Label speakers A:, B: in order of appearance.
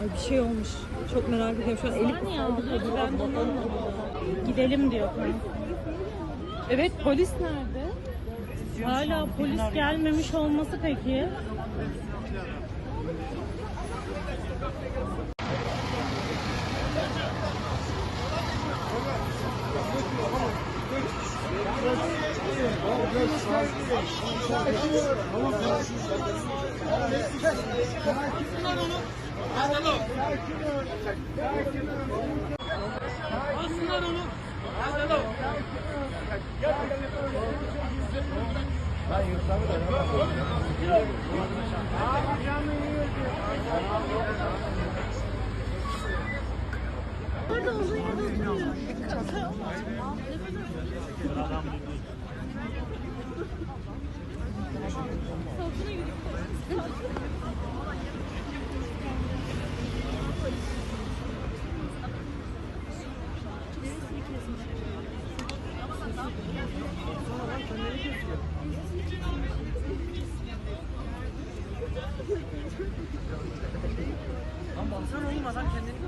A: Ay bir şey olmuş. Çok merak ediyorum şu an. Elif Saniye aldı. Ben anlamadım. Gidelim diyor. Evet polis nerede? Hala polis gelmemiş olması peki? Aslında onu. Aslında Burada uzun yere oturuyor. Kasa olmaz. Lan baksana oğlum adam kendini